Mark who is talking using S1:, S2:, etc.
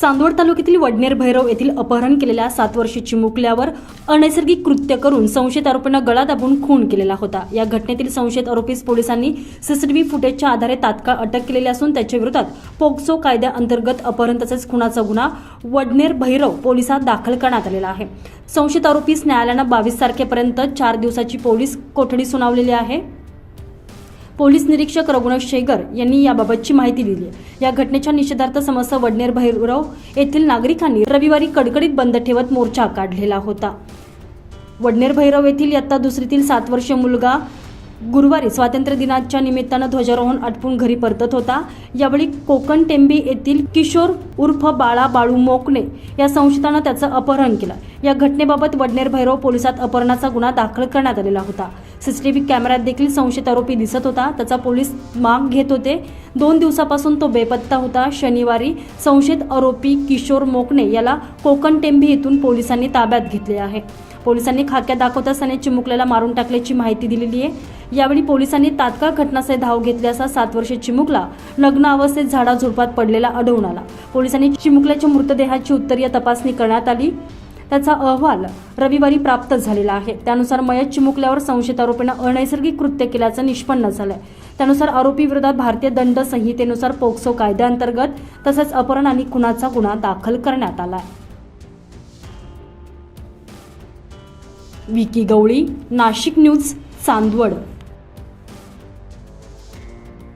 S1: चांदवड तालुक्यातील वडनेर भैरव येथील अपहरण केलेल्या सात वर्षी चिमुकल्यावर अनैसर्गिक कृत्य करून संशयित आरोपींना गळा दाबून खून केलेला होता. या घटनेतील संशयित आरोपीस पोलिसांनी सीसीटीव्ही फुटेजच्या आधारे तात्काळ अटक केलेली असून त्याच्या विरोधात पोक्सो कायद्याअंतर्गत अपहरण तसेच खुनाचा गुन्हा वडनेर भैरव पोलिसात दाखल करण्यात आलेला आहे. संशयित आरोपीस न्यायालयानं बावीस तारखेपर्यंत चार दिवसाची पोलीस कोठडी सुनावलेली आहे. पोलीस निरीक्षक रघुनाथ शेगर यांनी याबाबतची माहिती दिली. या घटनेच्या निषेधार्थ समस्त वडनेर भैरव येथील नागरिकांनी रविवारी कडकडीत बंद ठेवत मोर्चा काढलेला होता. वडनेर भैरव येथील इयत्ता दुसरीतील सात वर्षीय मुलगा गुरुवारी स्वातंत्र्य दिनाच्या निमित्तानं ध्वजारोहण आटपून घरी परतत होता. यावेळी कोकण टेंबी येथील किशोर उर्फ बाळा बाळू मोकणे या संशयितानं त्याचं अपहरण केलं. या घटनेबाबत वडनेर भैरव पोलिसात अपहरणाचा गुन्हा दाखल करण्यात आलेला होता. सीसीटीव्ही कॅमेऱ्यात देखील संशयित आरोपी दिसत होता. त्याचा पोलीस माग घेत होते. दोन दिवसापासून तो बेपत्ता होता. शनिवारी संशयित आरोपी किशोर मोकणे याला कोकण टेंभी येथून पोलिसांनी ताब्यात घेतले आहे. पोलिसांनी खाक्या दाखवताच त्याने चिमुकल्याला मारून टाकल्याची माहिती दिलेली आहे. यावेळी पोलिसांनी तात्काळ घटनास्थळी धाव घेतली असता सात वर्षे चिमुकला लग्न अवस्थेत झाडाझुडपात पडलेला आढळून आला. पोलिसांनी चिमुकल्याच्या मृतदेहाची उत्तरीय तपासणी करण्यात आली. त्याचा अहवाल रविवारी प्राप्त झालेला आहे. त्यानुसार मयत चिमुकल्यावर संशयित आरोपीनं अनैसर्गिक कृत्य केल्याचं निष्पन्न झालंय. त्यानुसार आरोपी विरोधात भारतीय दंड संहितेनुसार पोक्सो कायद्याअंतर्गत तसंच अपहरण आणि खुनाचा गुन्हा दाखल करण्यात आलाय. विकी गवळी नाशिक न्यूज चांदवड.